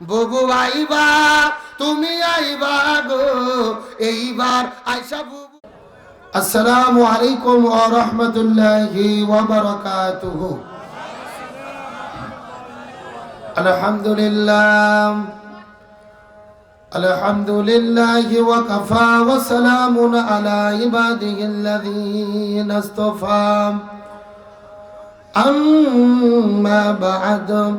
বুবু আইবা তুমি আইবা গো এইবার আইসা বুবু আসসালামু আলাইকুম ওয়া রাহমাতুল্লাহি ওয়া বারাকাতুহু আলহামদুলিল্লাহ الحمد لله وكفى وسلام على عباده الذين اصطفى أما بعد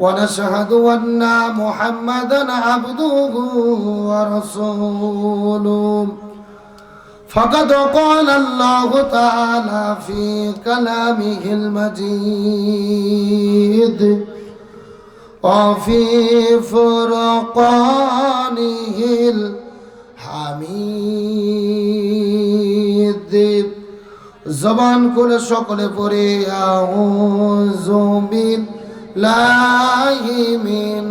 ونشهد أن محمدا عبده ورسوله فقد قال الله تعالى في كلامه المجيد وفي فرقانه الحميد زبان كل شكل بريا زومين بالله من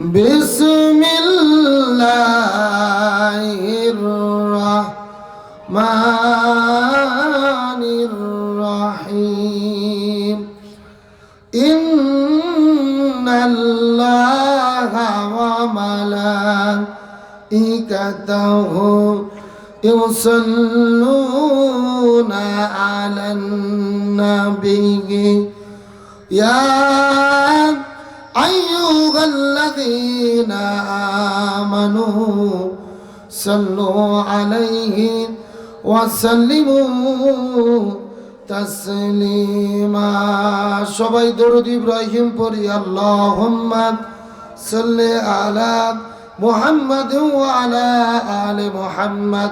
بسم الله الرحمن الرحيم. إن الله وملائكته يصلون على النبي يا أيها الذين آمنوا صلوا عليه وسلموا তাসলিমা সবাই দরুদ ইব্রাহিম পড়ি আল্লাহুম্মা সাল্লি আলা মুহাম্মাদ ওয়া আলা আলি মুহাম্মাদ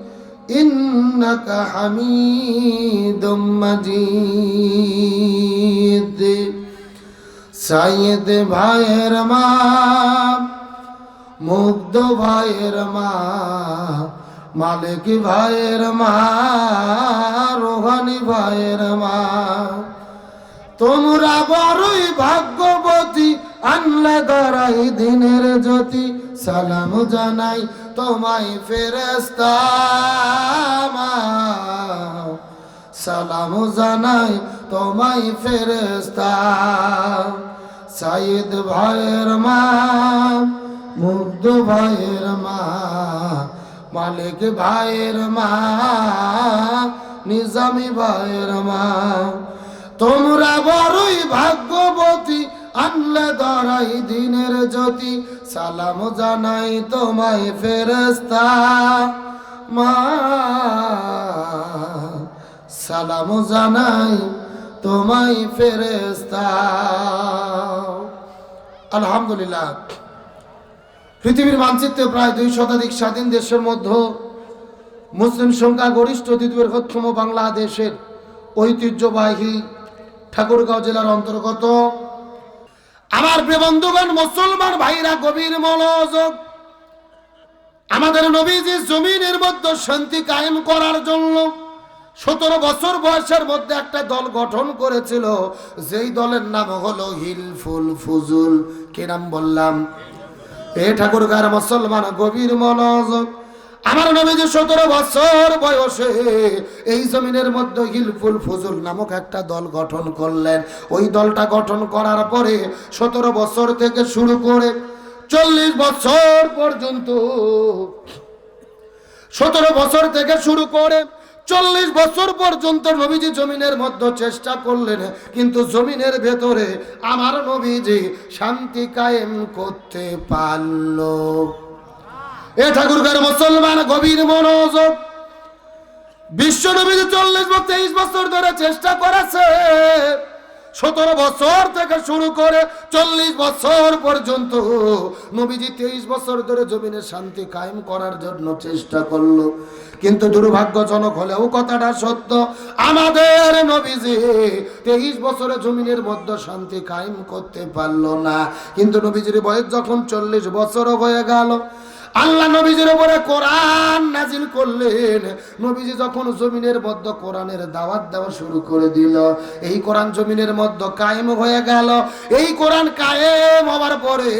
إنك حميد مجيد সাইদ ভাইয়ের মা মুগ্ধ ভাইয়ের মা মালিক ভাইয়ের মা রোহানি ভাইয়ের মা তোমরা বড়ই ভাগ্যবতী আনলে দাঁড়াই দিনের জ্যোতি সালাম জানাই তোমায় ফেরেস্তা সালাম জানাই তোমায় ফেরেস্তা সাইদ ভাইয়ের মা, মুগ্ধ ভাইয়ের মা, মালিক ভাইয়ের মা, নিজামি ভাইয়ের মা। তোমরা বড়ই ভাগ্যবতী, আনলে দরাই দিনের জ্যোতি। সালাম জানাই তোমায় ফেরেস্তা মা, সালাম জানাই তোমায় ফেরেস্তা আলহামদুলিল্লাহ। পৃথিবীর মানচিত্রে প্রায় দুই শতাধিক স্বাধীন দেশের মধ্যে মুসলিম সংখ্যা গরিষ্ঠ বৃহত্তম বাংলাদেশের ঐতিহ্যবাহী ঠাকুরগাঁও জেলার অন্তর্গত। আমার বন্ধুগণ, মুসলমান ভাইরা, গভীর মনোযোগ। আমাদের নবীজি জমিনের মধ্যে শান্তি কায়েম করার জন্য সতেরো বছর বয়সের মধ্যে একটা দল গঠন করেছিল। যেই দলের নাম হলো হিলফুল ফুজুল। কি নাম বললাম? এ ঠাকুরগার মুসলমান গভীর মনোযোগ। আমার নবীজি সতেরো বছর বয়সে এই জমিনের মধ্যে হিলফুল ফজুল নামক একটা দল গঠন করলেন। ওই দলটা গঠন করার পরে সতেরো বছর থেকে শুরু করে চল্লিশ বছর পর্যন্ত সতেরো বছর থেকে শুরু করে চল্লিশ বছর পর্যন্ত নবীজি জমিনের মধ্যে চেষ্টা করলেন, কিন্তু জমিনের ভেতরে আমার নবীজি শান্তি কায়েম করতে পারল। এ ঠাকুরগার মুসলমান গভীর মনোযোগ। বিশ্ব নবীজি চল্লিশ বছর তেইশ বছর ধরে চেষ্টা করেছে, সতেরো বছর থেকে শুরু করে চল্লিশ বছর পর্যন্ত নবীজি তেইশ বছর ধরে জমিনে শান্তি কায়েম করার জন্য চেষ্টা করল। কিন্তু দুর্ভাগ্যজনক হলেও কথাটা সত্য, আমাদের নবীজি তেইশ বছরে জমিনের মধ্যে শান্তি কায়েম করতে পারল না। কিন্তু নবীজির বয়স যখন চল্লিশ বছর হয়ে গেল আল্লাহ নবীজির উপরে কোরআন নাজিল করলেন। নবীজি যখন জমিনের মধ্য কোরআনের দাওয়াত দেওয়া শুরু করে দিল, এই কোরআন জমিনের মধ্যে কায়েম হয়ে গেল। এই কোরআন কায়েম হওয়ার পরে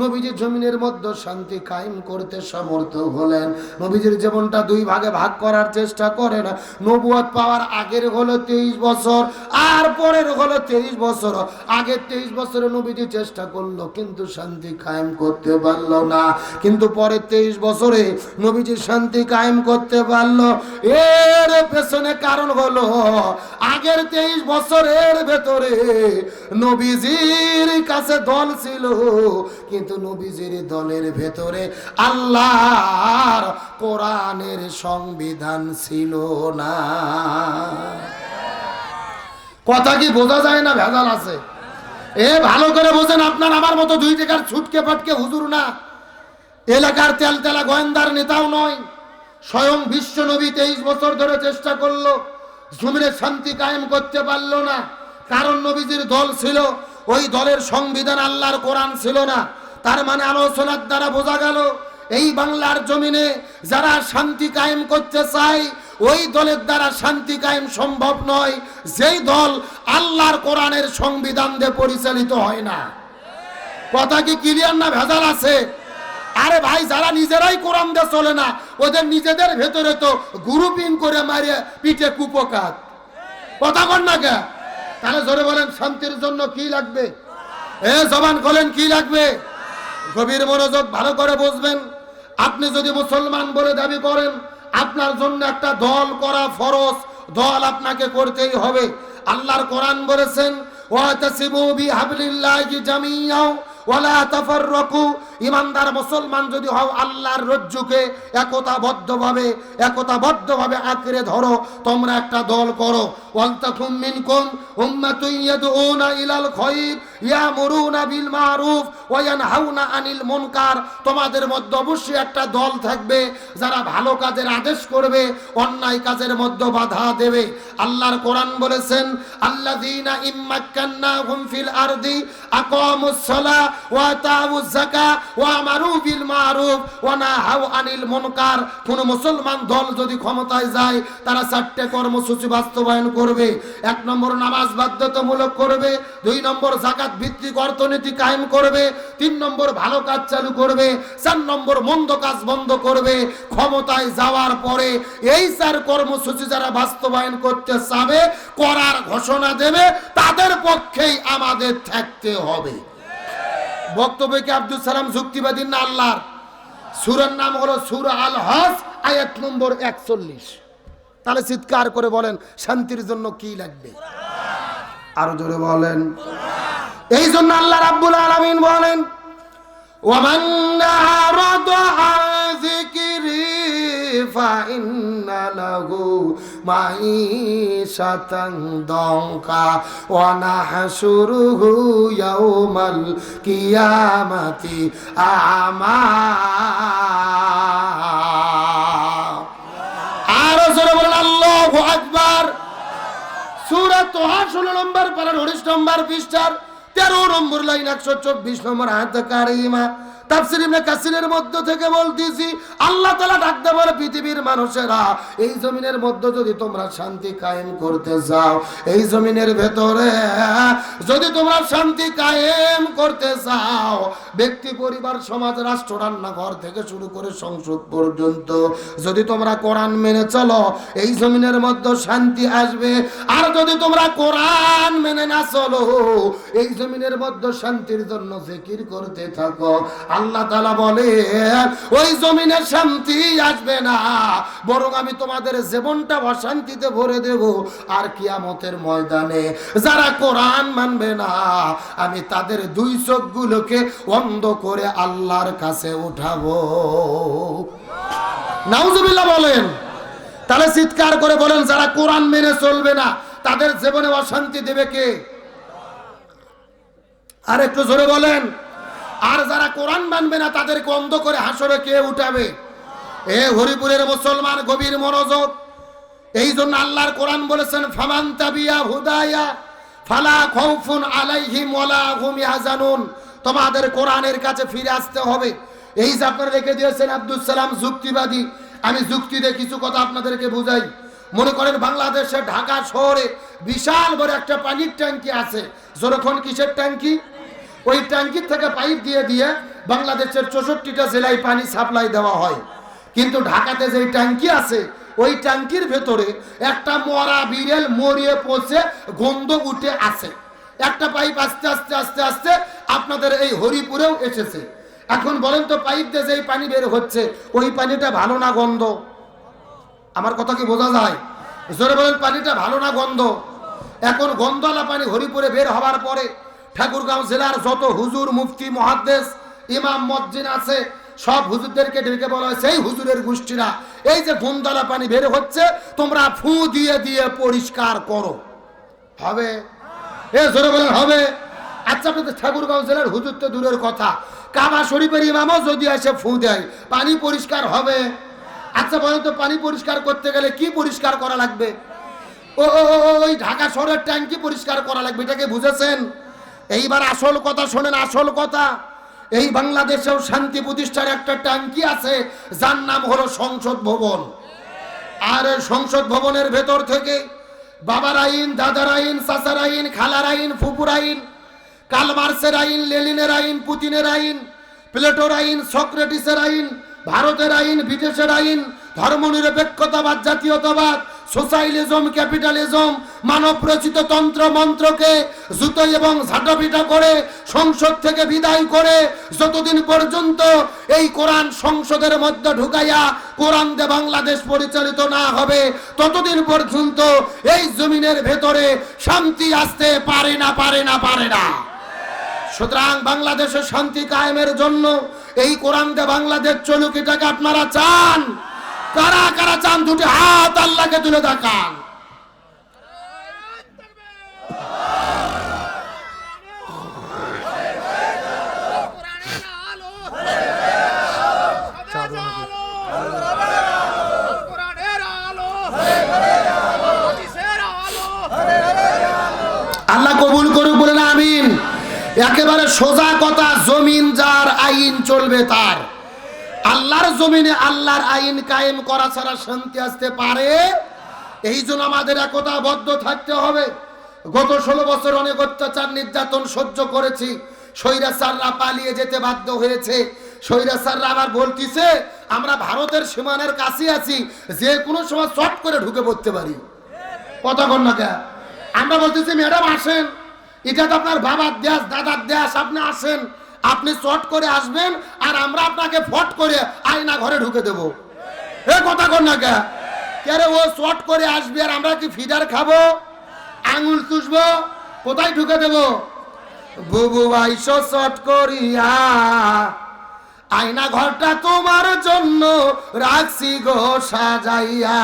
নবীজি জমিনের মধ্যে শান্তি কায়েম করতে সমর্থ হলেন। নবীজির জীবনটা দুই ভাগে ভাগ করার চেষ্টা করেন। নবুয়ত পাওয়ার আগের হলো তেইশ বছর, আর পরের হলো তেইশ বছর। আগের তেইশ বছরে নবীজি চেষ্টা করল, কিন্তু শান্তি কায়েম করতে পারল না। কিন্তু পরে তেইশ বছরে নবীজি শান্তি কায়েম করতে পারল। এর পেছনে কারণ হলো, আগের তেইশ বছরের ভেতরে নবীজির কাছে দল ছিল, কিন্তু নবীজির দলের ভেতরে আল্লাহর কোরআনের সংবিধান ছিল না। কথা কি বোঝা যায় না? ভেজাল আছে। এ ভালো করে বোঝেন, আপনার আমার মতো দুই টাকার ছুটকে পাটকে হুজুর না। এলাকার তেল তেলা গোয়েন্দার নেতাও নয়, স্বয়ং বিশ্ব নবী তেইশ বছর ধরে চেষ্টা করল, জমিনে শান্তি কায়েম করতে পারল না। কারণ নবীজির দল ছিল, ওই দলের সংবিধান আল্লাহর কোরআন ছিল না। তার মানে আলোচনার দ্বারা বোঝা গেল, এই বাংলার জমিনে যারা শান্তি কায়েম করতে চায়, ওই দলের দ্বারা শান্তি কায়েম সম্ভব নয়। যেই দল আল্লাহর কোরআনের সংবিধান দিয়ে পরিচালিত হয় না। কথা কি ক্লিয়ার না ভেজাল আছে? আরে ভাই, যারা নিজেরাই কোরআন দিয়ে চলে না, ওদের নিজেদের ভেতরে তো গ্রুপিং করে মারিয়ে পিঠে কুপকাত। কথা কর না কে? তাহলে জোরে বলেন, শান্তির জন্য কি লাগবে? এ, জবান খোলেন কি লাগবে? গভীর মনোযোগ ভালো করে বুঝবেন। আপনি যদি মুসলমান বলে দাবি করেন, আপনার জন্য একটা দল করা ফরজ, দল আপনাকে করতেই হবে। আল্লাহর কোরআন বলেছেন ওয়াতাসিবু বিহাবলিল্লাহি জামিয়াও ওয়ালা তাফাররাকু ইমানদার মুসলমান যদি হও, আল্লাহর রজ্জুকে একতাবদ্ধভাবে একতাবদ্ধভাবে আঁকড়ে ধরো, তোমরা একটা দল করো। ওয়ালতাকুম তোমাদের মধ্যে অবশ্যই একটা দল থাকবে, যারা ভালো কাজের আদেশ করবে, অন্যায় কাজের মধ্যে বাধা দেবে। আল্লাহর কোরআন বলেছেন, আল্লাযীনা ইম্মাক্কান্নাহুম ফিল আরদি আকামুস সালাহ ওয়া ওয়া আমারু বিল মারুফ, ওয়া নাহাউ আনিল মুনকার। কোন মুসলমান দল যদি ক্ষমতায় যায়, তারা চারটে কর্মসূচি বাস্তবায়ন করবে। এক নম্বর নামাজ বাধ্যতামূলক করবে, দুই নম্বর জাকাত ভিত্তিক অর্থনীতি কায়েম করবে, তিন নম্বর ভালো কাজ চালু করবে, চার নম্বর মন্দ কাজ বন্ধ করবে। ক্ষমতায় যাওয়ার পরে এই চার কর্মসূচি যারা বাস্তবায়ন করতে চাবে, করার ঘোষণা দেবে, তাদের পক্ষেই আমাদের থাকতে হবে। বক্তব্যে কি আব্দুল সালাম যুক্তিবাদী না আল্লাহর? সুরের নাম হলো সুর আল হস আয়াত নম্বর একচল্লিশ। তাহলে চিৎকার করে বলেন, শান্তির জন্য কি লাগবে? আরও জোরে বলেন। এই জন্য আল্লাহ রাব্বুল আলমিন বলেন ওমান ফাইন্না লাহু মাঈশাতান দঙ্কা ওয়া নাহশুরুহু ইয়াউমাল কিয়ামাতি আমা। আরও জোরে বলেন, আল্লাহু আকবার। সূরা তোহা 16 নম্বর পারার 19 নম্বর পৃষ্ঠার 13 নম্বর লাইন 124 নম্বর আয়াত কারিমা। তাফসীর ব্যক্তি, পরিবার, সমাজ, রাষ্ট্র, রান্নাঘর থেকে শুরু করে সংসদ পর্যন্ত যদি তোমরা কোরআন মেনে চলো, এই জমিনের মধ্যে শান্তি আসবে। আর যদি তোমরা কোরআন মেনে না চলো, এই জমিনের মধ্যে শান্তির জন্য জিকির করতে থাকো। আল্লাহ তালা বলে ওই জমিনের শান্তি আসবে না, বরং আমি তোমাদের জীবনটা অশান্তিতে ভরে দেব। আর কিয়ামতের ময়দানে যারা কোরআন মানবে না, আমি তাদের দুই চোখগুলোকে অন্ধ করে আল্লাহর কাছে উঠাবো। নাউজুবিল্লাহ বলেন, তাহলে চিৎকার করে বলেন, যারা কোরআন মেনে চলবে না, তাদের জীবনে অশান্তি দেবে কে? আর একটু জোরে বলেন আর যারা কোরআন মানবে না, তাদেরকে অন্ধ করে হাসরে কে উঠাবে? এ হরিপুরের মুসলমান গভীর মনোযোগ। এই জন্য আল্লাহর কোরআন বলেছেন, ফামান তাবিয়া হুদায়া, ফালা খৌফুন আলাইহিম ওয়ালা হুম ইয়াহজানুন। তোমাদের কোরআনের কাছে ফিরে আসতে হবে। এই যে আপনারা রেখে দিয়েছেন আব্দুল সালাম যুক্তিবাদী, আমি যুক্তি দিয়ে কিছু কথা আপনাদেরকে বুঝাই। মনে করেন বাংলাদেশের ঢাকা শহরে বিশাল বড় একটা পানির ট্যাঙ্কি আছে। যখন কিসের ট্যাঙ্কি? ওই ট্যাঙ্কির থেকে পাইপ দিয়ে দিয়ে বাংলাদেশের চৌষট্টিটা জেলায় পানি সাপ্লাই দেওয়া হয়। কিন্তু ঢাকাতে যে ট্যাঙ্কি আছে, ওই ট্যাঙ্কির ভেতরে একটা মরা বিড়েল মরিয়ে পচে গন্ধ উঠে আছে। একটা পাইপ আস্তে আস্তে আস্তে আস্তে আপনাদের এই হরিপুরেও এসেছে। এখন বলেন তো, পাইপ দিয়ে যেই পানি বের হচ্ছে, ওই পানিটা ভালো না গন্ধ? আমার কথা কি বোঝা যায়? জোরে বলেন, পানিটা ভালো না গন্ধ? এখন গন্ধওয়ালা পানি হরিপুরে বের হবার পরে ঠাকুরগাঁও জেলার যত হুজুর মুফতি মহাদ্দেশ ইমাম মসজিদ আছে সব হুজুরদেরকে ডেকে বলা হয় সেই হুজুরের গোষ্ঠীরা এই যে গন্ধওয়ালা পানি বের হচ্ছে তোমরা ফু দিয়ে দিয়ে পরিষ্কার করো। হবে? এ জোরে বলেন হবে? আচ্ছা আপনাদের ঠাকুরগাঁও জেলার হুজুর তো দূরের কথা। কাবা শরীফের ইমামও যদি এসে ফু দেয়। পানি পরিষ্কার হবে? আচ্ছা বলেন তো পানি পরিষ্কার করতে গেলে কি পরিষ্কার করা লাগবে? ও, ওই ঢাকা শহরের ট্যাঙ্কি পরিষ্কার করা লাগবে এটাকে বুঝেছেন? এইবার আসল কথা শোনেন, আসল কথা। এই বাংলাদেশেও শান্তি প্রতিষ্ঠার একটা ট্যাঙ্কি আছে, যার নাম হলো সংসদ ভবন। আর সংসদ ভবনের ভেতর থেকে বাবার আইন, দাদার আইন, চাচার আইন, খালার আইন, ফুপুর আইন, কালমার্সের আইন, লেলিনের আইন, পুতিনের আইন, প্লেটোর আইন, সক্রেটিসের আইন, ভারতের আইন বিদেশের আইন ধর্মনিরপেক্ষতাবাদ, জাতীয়তাবাদ সোশ্যালিজম ক্যাপিটালিজম মানব রচিত তন্ত্র, মন্ত্রকে জুতো এবং ঝাঁটাপিটা করে সংসদ থেকে বিদায় করে যতদিন পর্যন্ত এই কোরআন সংসদের মধ্যে ঢুকাইয়া কোরআন দে বাংলাদেশ পরিচালিত না হবে, ততদিন পর্যন্ত এই জমিনের ভেতরে শান্তি আসতে পারে না পারে না পারে না। সুতরাং বাংলাদেশের শান্তি কায়েমের জন্য এই কোরআন দে বাংলাদেশ চলুক, এটাকে আপনারা চান। কারা কারা চান দুটি হাত আল্লাহকে তুলে দেখান। আল্লাহ কবুল করুক, বলেন আমিন। একেবারে সোজা কথা, জমিন যার আইন চলবে তার। আল্লাহর জমিনে আল্লাহর আইন কায়েম করা ছাড়া শান্তি আসতে পারে? এই জন্য আমাদের একতাবদ্ধ থাকতে হবে। গত ষোলো বছর অনেক অত্যাচার নির্যাতন সহ্য করেছি। স্বৈরাচাররা পালিয়ে যেতে বাধ্য হয়েছে। স্বৈরাচাররা আবার বলতিছে, আমরা ভারতের সীমানের কাছে আছি। যে কোনো সময় চট করে ঢুকে পড়তে পারি। কথা না কে? আমরা বলতেছি, ম্যাডাম, আসেন। এটা তো আপনার বাবার দেশ, দাদার দেশ, আপনি আসেন। আপনি চট করে আসবেন আর আমরা আপনাকে ফট করে আয়না ঘরে ঢুকে দেব। এ কথা কর না কে? ও চট করে আসবে আর আমরা কি ফিডার খাব? আঙুল চুষবো? কোথায় ঢুকে দেব? বুবু বাইশ চট করিয়া। আয়না ঘরটা তোমার জন্য রাখছি গো সাজাইয়া।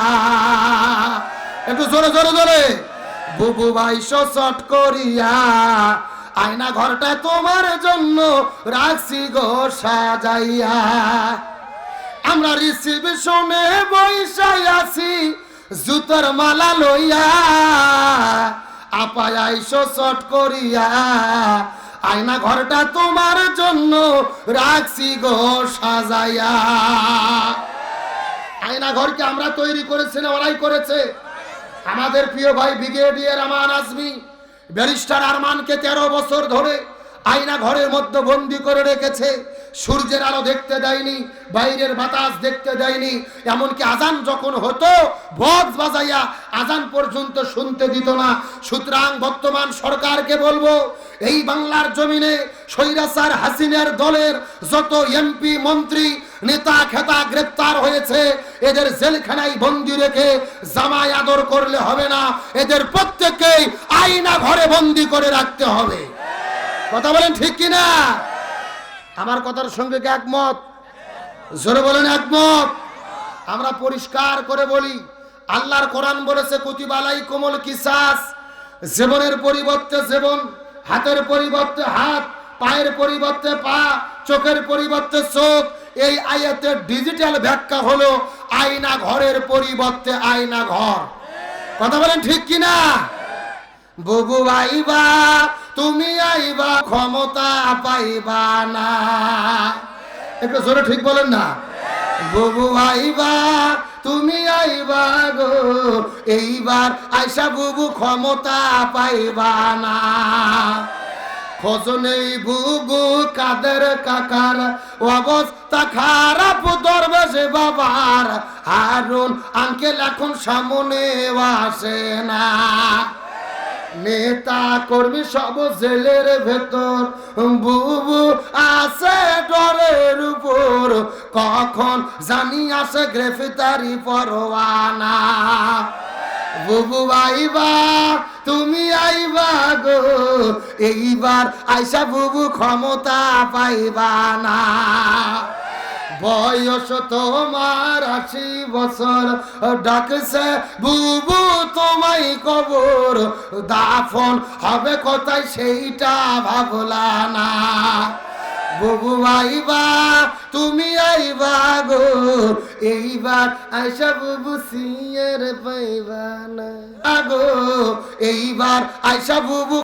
একটু জোরে জোরে জোরে। বুবু বাইশ চট করিয়া। আয়না ঘরটা তোমার জন্য রাখছি গো সাজাইয়া। আমরা রিসিভ রিসিপশনে বৈশাই আছি, জুতোর মালা লইয়া। আপায় আইসো চট করিয়া, আয়না ঘরটা তোমার জন্য রাখছি গো সাজাইয়া। আয়না ঘরকে আমরা তৈরি করেছি না ওরাই করেছে? আমাদের প্রিয় ভাই ব্রিগেডিয়ার আমার আজমি। ব্যারিস্টার আরমানকে তেরো বছর ধরে আয়না ঘরের মধ্যে বন্দি করে রেখেছে। সূর্যের আলো দেখতে দেয়নি, বাইরের বাতাস দেখতে দেয়নি। এমনকি আজান যখন হতো বক্স বাজাইয়া আজান পর্যন্ত শুনতে দিত না। সুতরাং বর্তমান সরকারকে বলব, এই বাংলার জমিনে সৈরাসার হাসিনের দলের যত এমপি, মন্ত্রী নেতা খেতা গ্রেপ্তার হয়েছে। এদের জেলখানায় বন্দি রেখে জামাই আদর করলে হবে না। এদের প্রত্যেককেই আইনা ঘরে বন্দি করে রাখতে হবে। কথা বলেন ঠিক কিনা? আমার কথার সঙ্গে কি একমত? জোরে বলেন একমত। আমরা পরিষ্কার করে বলি, আল্লাহর কোরআন বলেছে কুতিবালাই কোমল কিসাস। জীবনের পরিবর্তে জীবন, হাতের পরিবর্তে হাত, পায়ের পরিবর্তে পা, চোখের পরিবর্তে চোখ। এই আয়াতের ডিজিটাল ব্যাখ্যা হলো আয়না ঘরের পরিবর্তে আয়না ঘর। কথা বলেন ঠিক কিনা? বুবু আইবা, তুমি আইবা, ক্ষমতা পাইবা না। একটু জোরে ঠিক বলেন না। বুবু আইবা, তুমি আইবা গো, এইবার আইসা বুবু ক্ষমতা পাইবা না। খোঁজ নেই বুবু কাদের কাকার অবস্থা খারাপ দরবেশে বাবার। হারুন, আঙ্কেল এখন সামনে আসে না। নেতা কর্মী সব জেলের ভেতর। বুবু আছে ডরের উপর। কখন জানি আসে গ্রেফতারি পরোয়ানা। বুবু আইবা, তুমি আইবা এইবার আইসা বুবু ক্ষমতা পাইবা না। বয়স তোমার আশি বছর, ডাকছে, বুবু, তোমায় কবর। দাফন হবে কোথায় সেইটা ভাবলা না। বুবু, আইবা, তুমি আইবা গো। এইবার আইসা বুবু সিয়ের পাইবা না। গো, এইবার আইসা বুবু